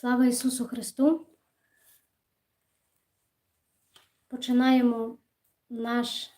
Слава Ісусу Христу! Починаємо наш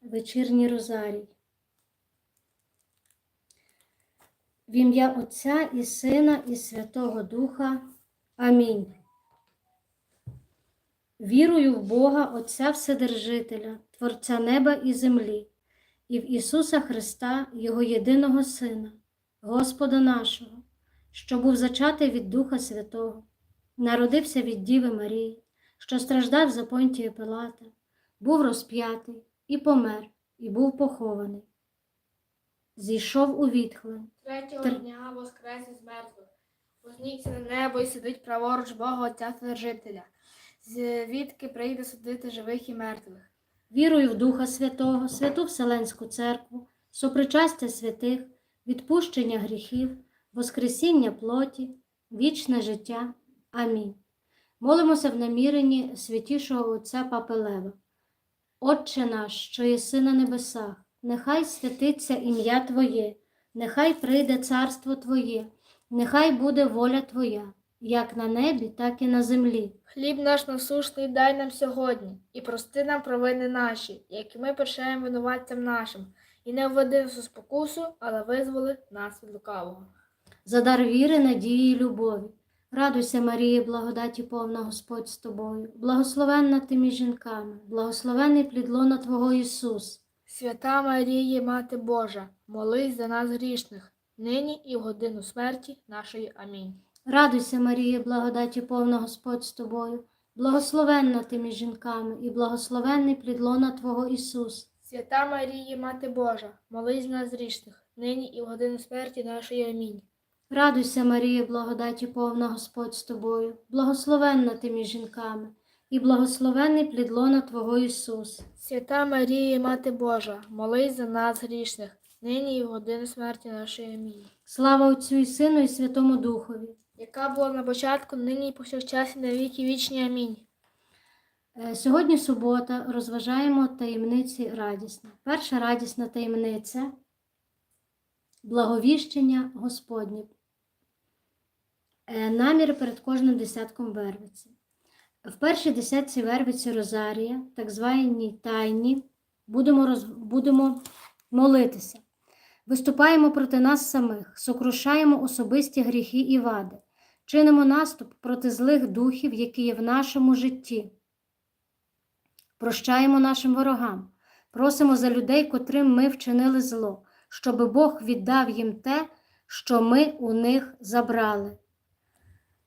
вечірній розарій. В ім'я Отця і Сина, і Святого Духа. Амінь. Вірую в Бога, Отця Вседержителя, Творця неба і землі, і в Ісуса Христа, Його єдиного Сина, Господа нашого, що був зачатий від Духа Святого, народився від Діви Марії, що страждав за Понтія Пилата, був розп'ятий і помер, і був похований. Зійшов у відхлин, Третього Тр- дня воскрес із мертвих. Вознісся на небо і сидить праворуч Бога Отця Вседержителя. Звідки прийде судити живих і мертвих. Вірую в Духа Святого, Святу Вселенську Церкву, сопричастя святих, відпущення гріхів, Воскресіння плоті, вічне життя. Амінь. Молимося в наміренні святішого Отця Папи Лева. Отче наш, що єси на небесах, нехай святиться ім'я Твоє, нехай прийде царство Твоє, нехай буде воля Твоя, як на небі, так і на землі. Хліб наш насушний дай нам сьогодні, і прости нам провини наші, які ми прощаємо винуватцям нашим, і не введи нас спокусу, але визволи нас від лукавого. За дар віри, надії й любові. Радуйся, Марія, благодаті повна Господь з тобою, благословенна ти між жінками, благословений плід лона Твого Ісус. Свята Марія, Мати Божа, молись за нас грішних, нині і в годину смерті нашої. Амінь. Радуйся, Марія, благодаті повна Господь з тобою, благословенна ти між жінками, і благословенний плід лона Твого Ісус. Свята Марія, Мати Божа, молись за нас грішних, нині і в годину смерті нашої. Амінь. Радуйся, Марія, благодаті повна Господь з тобою, благословенна ти між жінками, і благословенний плід лона Твого Ісус. Свята Марія, Мати Божа, молись за нас грішних, нині і в годину смерті нашої. Амінь. Слава Отцю і Сину, і Святому Духові. Яка була на початку, нині і повсякчас, і на віки вічні. Амінь. Е, Сьогодні субота, розважаємо таємниці радісні. Перша радісна таємниця благовіщення Господнє. Е, Намір перед кожним десятком вервиці. В першій десятці вервиці Розарія, так званій тайні, будемо, роз... будемо молитися. Виступаємо проти нас самих, сокрушаємо особисті гріхи і вади, чинимо наступ проти злих духів, які є в нашому житті. Прощаємо нашим ворогам, просимо за людей, котрим ми вчинили зло, щоби Бог віддав їм те, що ми у них забрали.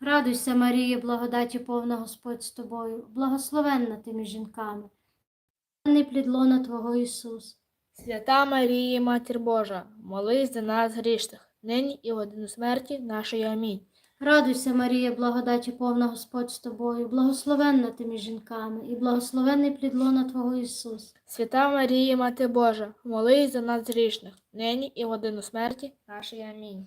Радуйся, Марія, благодаті повна Господь з тобою, благословенна ти між жінками, благословений плід лона Твого Ісус. Свята Марія, Матір Божа, молись за нас грішних, нині і в годину смерті нашої. Амінь. Радуйся, Марія, благодаті повна Господь з тобою, благословенна ти між жінками, і благословенний плід лона Твого Ісус. Свята Марія, Мати Божа, молись за нас грішних, нині і в годину смерті нашої. Амінь.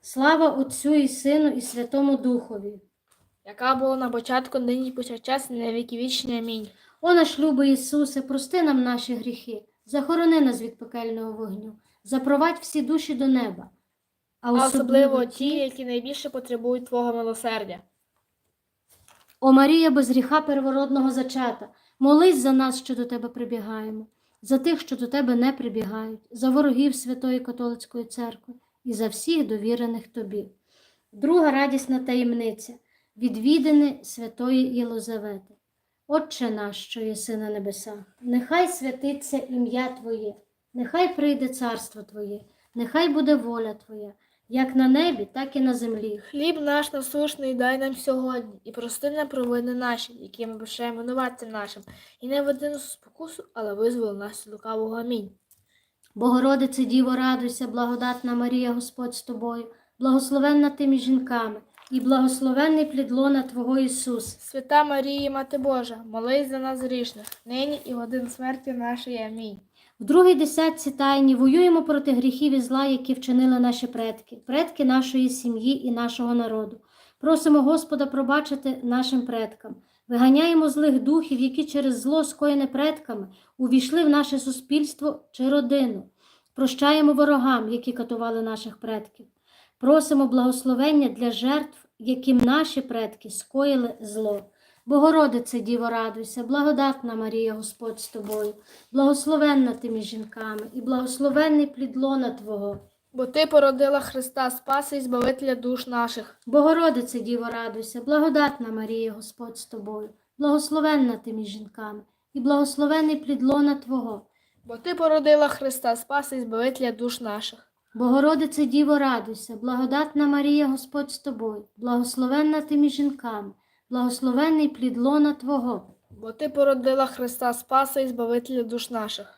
Слава Отцю і Сину, і Святому Духові. Яка була на початку, нині і повсякчас, і на віки вічні. Амінь. О наш любий Ісусе, прости нам наші гріхи, захорони нас від пекельного вогню, запровадь всі душі до неба, а А особливо ті, які найбільше потребують Твого милосердя. О Марія без гріха первородного зачата, молись за нас, що до тебе прибігаємо, за тих, що до тебе не прибігають, за ворогів Святої Католицької церкви і за всіх довірених тобі. Друга радісна таємниця відвідини Святої Єлизавети. Отче наш, що єси на небесах, нехай святиться ім'я Твоє, нехай прийде царство Твоє, нехай буде воля Твоя, як на небі, так і на землі. Хліб наш насушний дай нам сьогодні, і прости нам провини наші, які ми бажаємо винуватцям нашим, і не веди нас у спокусу, але визволи нас лукавого. Амінь. Богородице Діво, радуйся, благодатна Марія, Господь з тобою, благословенна ти між жінками, і благословенний плід лона Твого Ісус. Свята Марія, Мати Божа, молись за нас грішних, нині і в годину смерті нашої. Амінь. В другій десятці тайні воюємо проти гріхів і зла, які вчинили наші предки, предки нашої сім'ї і нашого народу. Просимо Господа пробачити нашим предкам. Виганяємо злих духів, які через зло, скоєне предками, увійшли в наше суспільство чи родину. Прощаємо ворогам, які катували наших предків. Просимо благословення для жертв, яким наші предки скоїли зло. Богородице, Діво, радуйся, благодатна Марія, Господь з тобою, благословенна ти між жінками, і благословенний плід лона Твого. Бо ти породила Христа Спаси і Збавителя душ наших. Богородице, Діво, радуйся, благодатна Марія, Господь з тобою, благословенна ти між жінками, і благословенний плід лона Твого. Бо ти породила Христа Спаси і Збавителя душ наших. Богородице, Діво, радуйся, благодатна Марія, Господь з тобою, благословенна ти між жінками, благословенний плід лона Твого. Бо ти породила Христа Спаси і Збавителя душ наших.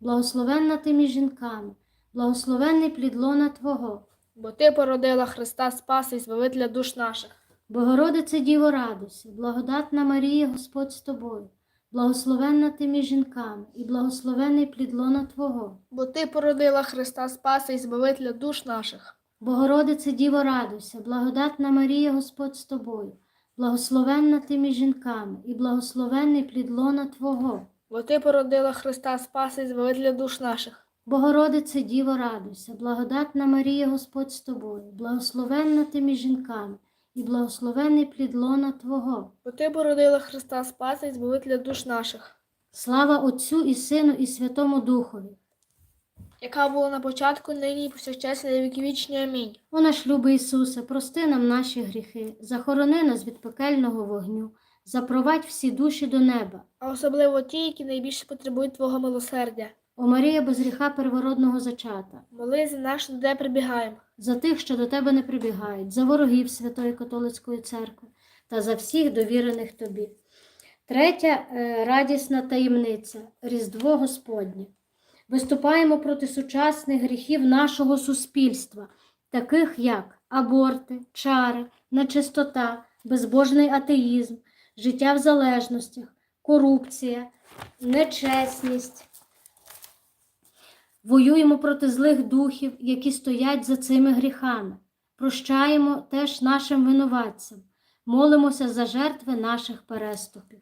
благословенна ти між жінками, благословенний плід лона Твого. Бо ти породила Христа Спаса і Збавителя душ наших. Богородице Діво, радуйся, благодатна Марія, Господь з тобою, благословенна ти між жінками, і благословенний плід лона Твого. Бо ти породила Христа Спаса і Збавителя душ наших. Богородице Діво, радуйся, благодатна Марія, Господь з тобою, благословенна ти між жінками, і благословенний плід лона Твого. Бо ти породила Христа Спаса і Збавителя душ наших. Богородице Діво, радуйся, благодатна Марія, Господь з тобою, благословенна ти між жінками, і благословенний плід лона Твого. Бо ти породила Христа Спаса і Збавителя душ наших. Слава Отцю і Сину, і Святому Духові. Яка була на початку, нині і повсякчас і на віки вічні. Амінь. О наш любий Ісусе, прости нам наші гріхи, захорони нас від пекельного вогню, запровадь всі душі до неба. А особливо ті, які найбільше потребують Твого милосердя. О Марія без гріха первородного зачата, Молись за до тебе прибігаємо. за тих, що до тебе не прибігають, за ворогів Святої Католицької церкви та за всіх довірених тобі. Третя е, радісна таємниця Різдво Господнє. Виступаємо проти сучасних гріхів нашого суспільства, таких як аборти, чари, нечистота, безбожний атеїзм, життя в залежностях, корупція, нечесність. Воюємо проти злих духів, які стоять за цими гріхами. Прощаємо теж нашим винуватцям. молимося за жертви наших переступів.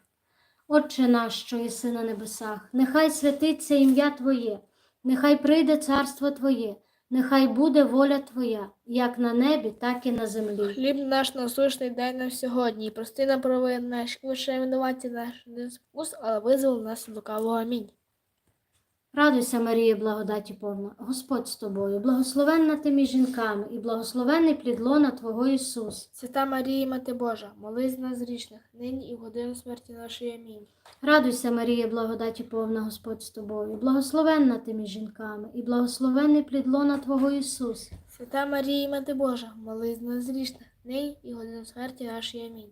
Отче наш, що єси на небесах, нехай святиться ім'я Твоє, нехай прийде царство Твоє, нехай буде воля Твоя, як на небі, так і на землі. Хліб наш насущний дай нам сьогодні, і прости нам провини наші, лише винуваті наш не спус, але визволи нас від лукавого. Амінь. Радуйся, Марія, благодаті повна, Господь з тобою, благословенна ти між жінками, і благословенний плід лона Твого Ісус. Свята Марія, Мати Божа, молись нас грішних, нині і в годину смерті нашої. Амінь. Радуйся, Марія, благодаті повна, Господь з тобою, благословенна ти між жінками, і благословенний плід лона Твого Ісус. Свята Марія, Мати Божа, молись нас грішних, нині і в годину смерті нашої. Амінь.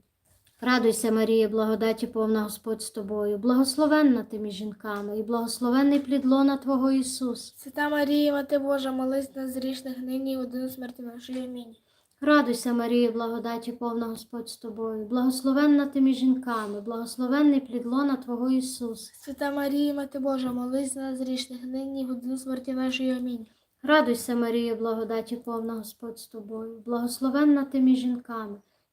Радуйся, Марія, благодаті повна Господь з тобою, благословенна ти між жінками, і благословенний плід лона Твого Ісус. Свята Марія, Мати Божа, молись нас грішних, нині і годину смерті нашої. Амінь. Радуйся, Марія, благодаті повна Господь з тобою, благословенна ти між жінками, благословенний плід лона Твого Ісус. Свята Марія, Мати Божа, молись нас грішних, нині і в годину смерті нашої. Амінь. Радуйся, Марія, благодаті повна Господь з тобою, благословенна ти між жінками,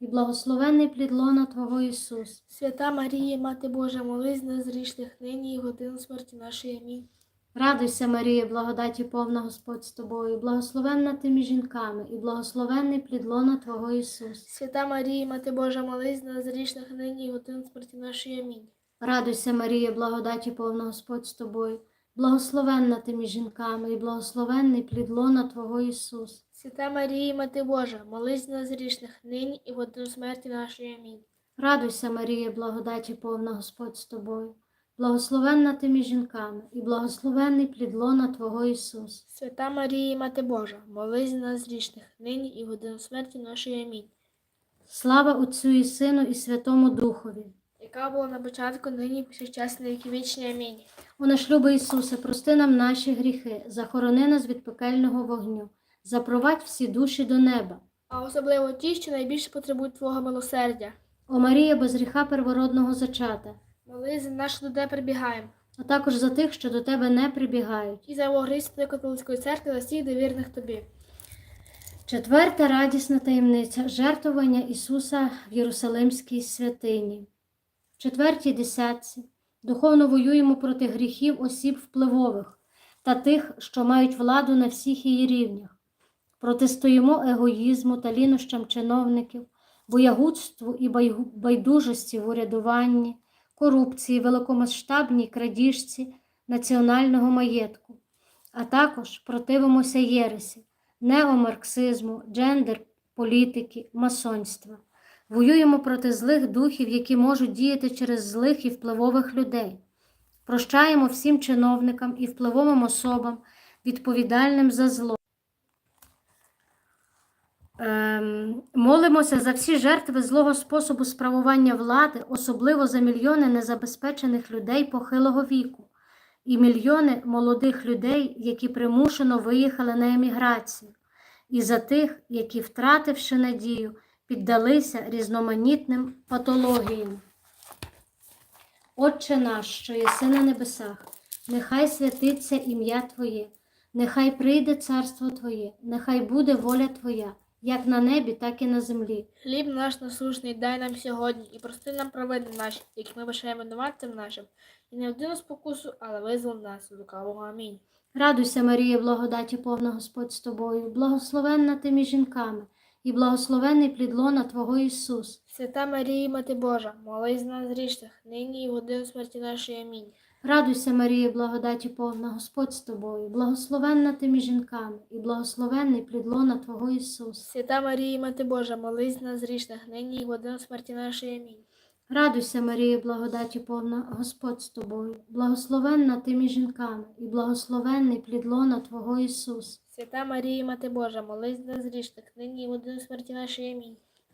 і благословенний плід лона Твого Ісус. Свята Марія, Мати Божа, молись нас грішних, нині і годину смерті нашої. Амінь. Радуйся, Марія, благодаті повна Господь з тобою, благословенна ти між жінками, і благословенний плід лона Твого Ісус. Свята Марія, Мати Божа, молись нас грішних, нині і годину смерті нашої. Амінь. Радуйся, Марія, благодаті повна Господь з тобою, благословенна ти між жінками, і благословенний плід лона Твого Ісус. Свята Марія, Мати Божа, молись за нас грішних, нині і в годину смерті нашої. Амінь. Радуйся, Марія, благодаті повна Господь з тобою, благословенна ти між жінками, і благословенний плід лона Твого Ісус. Свята Марія, Мати Божа, молись за нас грішних, нині і в годину смерті нашої. Амінь. Слава Отцю і Сину і Святому Духові. Яка була на початку, нині і повсякчас на віки вічні. Амінь. О наш любий Ісусе, прости нам наші гріхи, захорони нас від пекельного вогню, запровадь всі душі до неба. А особливо ті, що найбільше потребують Твого милосердя. О Марія, без гріха первородного зачата, Молись за нас, що до тебе прибігаємо. а також за тих, що до тебе не прибігають. І за вогристої католицької церкви за всіх довірних тобі. Четверта радісна таємниця жертвування Ісуса в Єрусалимській святині. В четвертій десятці духовно воюємо проти гріхів осіб впливових та тих, що мають владу на всіх її рівнях. Протистоїмо егоїзму та лінощам чиновників, боягудству і байдужості в урядуванні, корупції, великомасштабній крадіжці національного маєтку, а також противимося єресі, неомарксизму, джендер, політики, масонства. Воюємо проти злих духів, які можуть діяти через злих і впливових людей. Прощаємо всім чиновникам і впливовим особам, відповідальним за зло. Ем, молимося за всі жертви злого способу справування влади, особливо за мільйони незабезпечених людей похилого віку і мільйони молодих людей, які примушено виїхали на еміграцію, і за тих, які, втративши надію, піддалися різноманітним патологіям. Отче наш, що єси на небесах, нехай святиться ім'я Твоє, нехай прийде царство Твоє, нехай буде воля Твоя, як на небі, так і на землі. Хліб наш насушний дай нам сьогодні, і прости нам провини наші, які ми бажаємо винуватцям нашим, і не один спокусу, але визвол нас від лукавого. Амінь. Радуйся, Марія, благодаті повна Господь з тобою, благословенна ти між жінками, і благословенний плід лона Твого Ісус. Свята Марія, Мати Божа, молись нас грішних, нині і в годину смерті нашої. Амінь. Радуйся, Марія, благодаті повна Господь з тобою, благословенна ти між жінками, і благословенний плід лона Твого Ісус. Свята Марія, Мати Божа, молись нас грішних, нині і в годину смерті нашої. Амінь. Радуйся, Марія, благодаті повна Господь з тобою, благословенна ти між жінками, і благословенний плід лона Твого Ісус. Свята Марія, Мати Божа, молись нас грішних, нині і в годину смерті нашої. Амінь.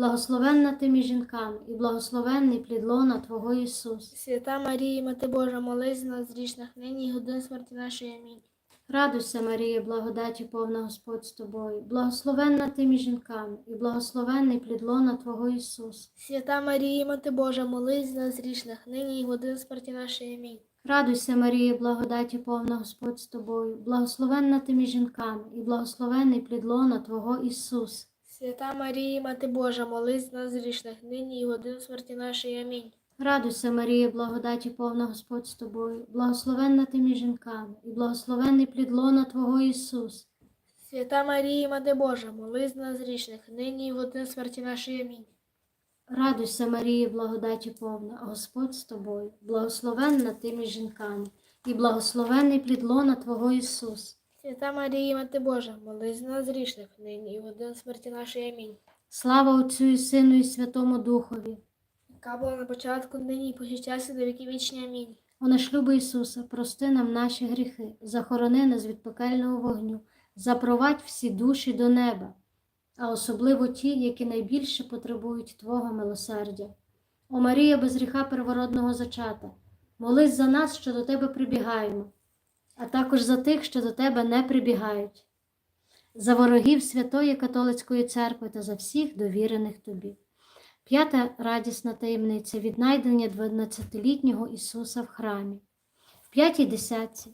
благословенна ти між жінками, і благословенний плід лона Твого Ісус. Свята Марія, Мати Божа, молись за нас грішних, нині і в годину смерті нашої. Амінь. Радуйся, Марія, благодаті повна Господь з тобою, благословенна ти між жінками, і благословенний плід лона Твого Ісус. Свята Марія, Мати Божа, молись за нас грішних, нині і в годину смерті нашої. Амінь. Радуйся, Марія, благодаті повна Господь з тобою, благословенна ти між жінками, і благословенний плід лона Твого Ісус. Свята Марія, Мати Божа, молись за нас грішних, нині і годину смерті нашої. Амінь. Радуйся, Марія, благодаті повна Господь з тобою, благословенна ти між жінками, і благословенний плід лона Твого Ісус. Свята Марія, Мати Божа, молись за нас грішних, нині і годину смерті нашої. Амінь. Радуйся, Марія, благодаті повна, Господь з тобою, благословенна ти між жінками, і благословенний плід лона Твого Ісус. Свята Марія, Мати Божа, молись за нас грішних, нині і в годину смерті нашої. Амінь. Слава Отцю і Сину і Святому Духові. Яка була на початку, нині і і на віки вічні. Амінь. О наш любий Ісусе, прости нам наші гріхи, захорони нас від пекельного вогню, запровадь всі душі до неба, а особливо ті, які найбільше потребують Твого милосердя. О Марія, без гріха первородного зачата, молись за нас, що до Тебе прибігаємо, а також за тих, що до Тебе не прибігають, за ворогів Святої Католицької церкви та за всіх довірених Тобі. П'ята радісна таємниця віднайдення 12-літнього Ісуса в храмі. В п'ятій десятці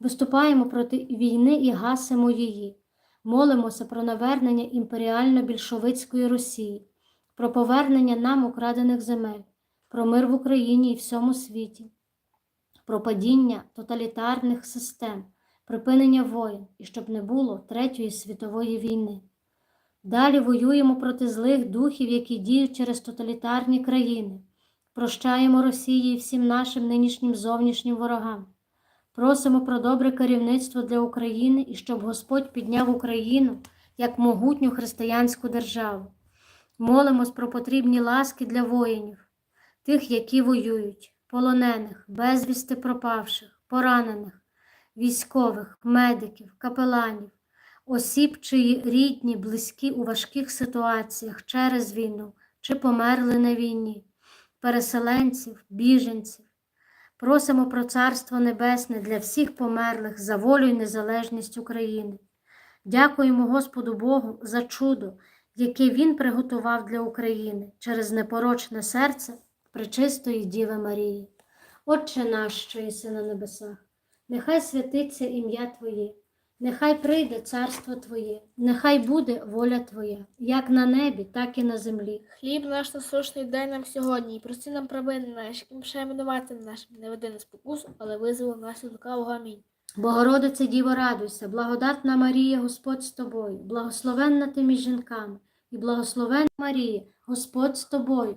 виступаємо проти війни і гасимо її. Молимося про навернення імперіально-більшовицької Росії, про повернення нам украдених земель, про мир в Україні і всьому світі, про падіння тоталітарних систем, припинення воєн і щоб не було Третьої світової війни. Далі воюємо проти злих духів, які діють через тоталітарні країни. Прощаємо Росії і всім нашим нинішнім зовнішнім ворогам. Просимо про добре керівництво для України і щоб Господь підняв Україну як могутню християнську державу. Молимось про потрібні ласки для воїнів, тих, які воюють, полонених, безвісти пропавших, поранених, військових, медиків, капеланів осіб, чиї рідні, близькі у важких ситуаціях через війну чи померли на війні, переселенців, біженців. Просимо про Царство Небесне для всіх померлих за волю і незалежність України. Дякуємо Господу Богу за чудо, яке Він приготував для України через непорочне серце пречистої Діви Марії. Отче наш, що єси на небесах, нехай святиться ім'я Твоє. Нехай прийде царство Твоє, нехай буде воля Твоя, як на небі, так і на землі. Хліб наш насущний дай нам сьогодні, і прости нам провини наші, які мішаємо винуватцям нашим, не веди нас спокусу, але визволи нас від лукавого. Амінь. Богородице Діво, радуйся, благодатна Марія, Господь з тобою, благословенна ти між жінками, і благословенна Марія, Господь з тобою,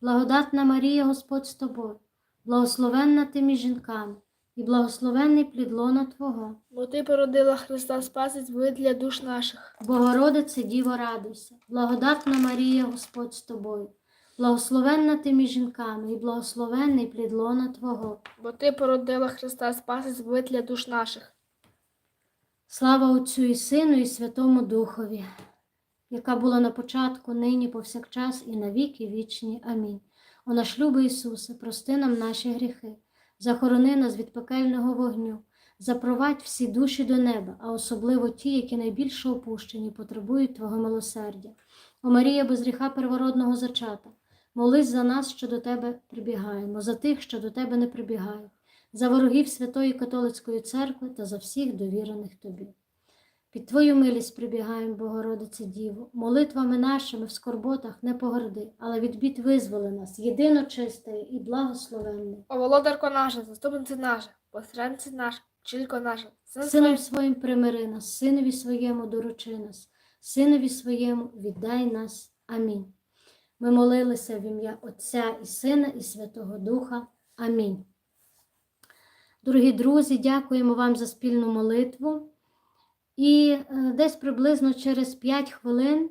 благодатна Марія, Господь з тобою, благословенна ти між жінками, і благословенний плід лона Твого. Бо ти породила Христа Спаса і Збавителя душ наших. Богородице Діво, радуйся, благодатна Марія, Господь з тобою, благословенна ти між жінками, і благословенний плід лона Твого. Бо ти породила Христа Спаса і Збавителя душ наших. Слава Отцю і Сину, і Святому Духові, яка була на початку, нині, повсякчас, і на віки вічні. Амінь. О наш любий Ісусе, прости нам наші гріхи, захорони нас від пекельного вогню, запровадь всі душі до неба, а особливо ті, які найбільше опущені, потребують Твого милосердя. О Марія, без гріха первородного зачата, молись за нас, що до Тебе прибігаємо, за тих, що до Тебе не прибігають за ворогів Святої Католицької церкви та за всіх довірених тобі. Під Твою милість прибігаємо, Богородице Діво, молитвами нашими в скорботах не погорди, але від бід визволи нас, єдино чистає і благословенне. О володарко наша, заступниця наша, посередниця наша, вчителько наша, син Сином своїм примири нас, синові своєму доручи нас, синові своєму віддай нас. Амінь. Ми молилися в ім'я Отця і Сина, і Святого Духа. Амінь. Дорогі друзі, дякуємо вам за спільну молитву. І е, десь приблизно через 5 хвилин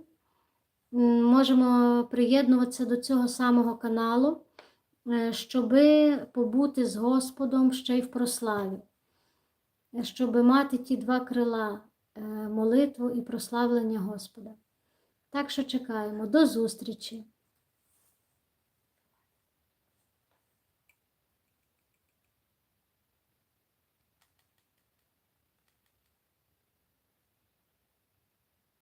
можемо приєднуватися до цього самого каналу, щоб побути з Господом ще й в прославі щоб мати ті два крила е, молитву і прославлення Господа. Так що чекаємо. До зустрічі!